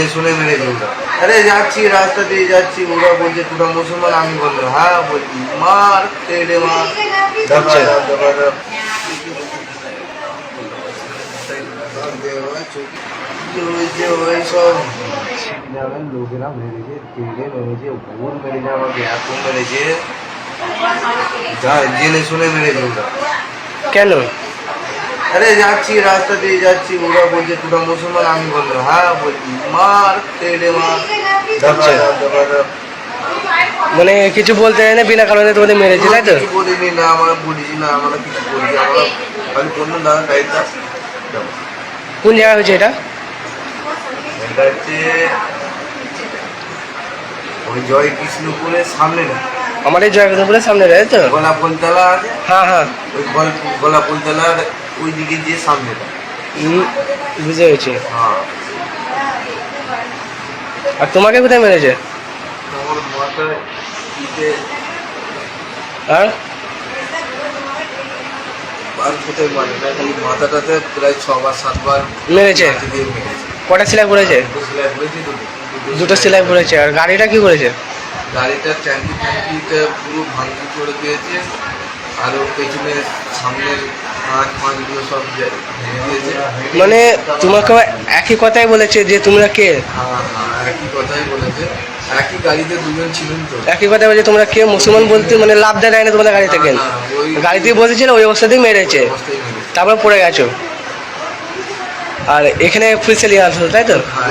জেনে শুনে মেরেছে ওরা আরে যাচ্ছি রাস্তা দিয়ে যাচ্ছি ওরা বলছে তোরা মুসলমান আমি বললাম হ্যাঁ বলছি মার তেড়ে মার আচ্ছা। দাবা দাবা দাবা হয়েছে ওই সব গ্রামের লোকেরা মেরেছে তেড়ে মেরেছে ভুল মেরেছে আমাকে এত মেরেছে যা জেনে শুনে মেরেছে ওরা কেন আরে যাচ্ছি রাস্তা দিয়ে যাচ্ছি ওরা বলছে তোরা মুসলমান? আমি বললাম হ্যাঁ বলছি মার তেড়ে মার মানে কিছু বলতে চাই না বিনা কারণে তোমাদের মেরেছে তাই তো? বলিনি না আমরা বলিনি না আমরা কিছু করি আমরা খালি কোনো দাদা গাড়িটা কোন জায়গা হয়েছে এটা? এটা হচ্ছে ওই জয় কৃষ্ণপুরের সামনে না? আমাদের জয়গতপুরের সামনে তাই তো? গলা ফুলতলা হ্যাঁ হ্যাঁ। ওই গল- গলা ফুলতলার ওই দিকে যে সামনেটা হুম, বুঝতে পেরেছি। হ্যাঁ। আর তোমাকে কোথায় মেরেছে? আর? আর কোথায় না খালি মাথাটাতে প্রায় ছবার সাতবার মেরেছে? কটা সেলাই দুটো সেলাই আর গাড়িটা কি করেছে? ট্যাঙ্কি ট্যাঙ্কিটা পুরো ভাঙচুর করে দিয়েছে আর ওর পেছনে সামনের মানে তোমাকে একই কথাই বলেছে যে তোমরা কে? একই কথাই বলেছে, তোমরা কে? মুসলমান বলতে মানে লাভ দেয় না তোমাদের গাড়ি থেকে। গাড়িতে বসেছিল, ওই অবস্থাতেই মেরেছে। তারপর পড়ে গেছো। আর এখানে ফুল সেলিং আসলো, তাই তো?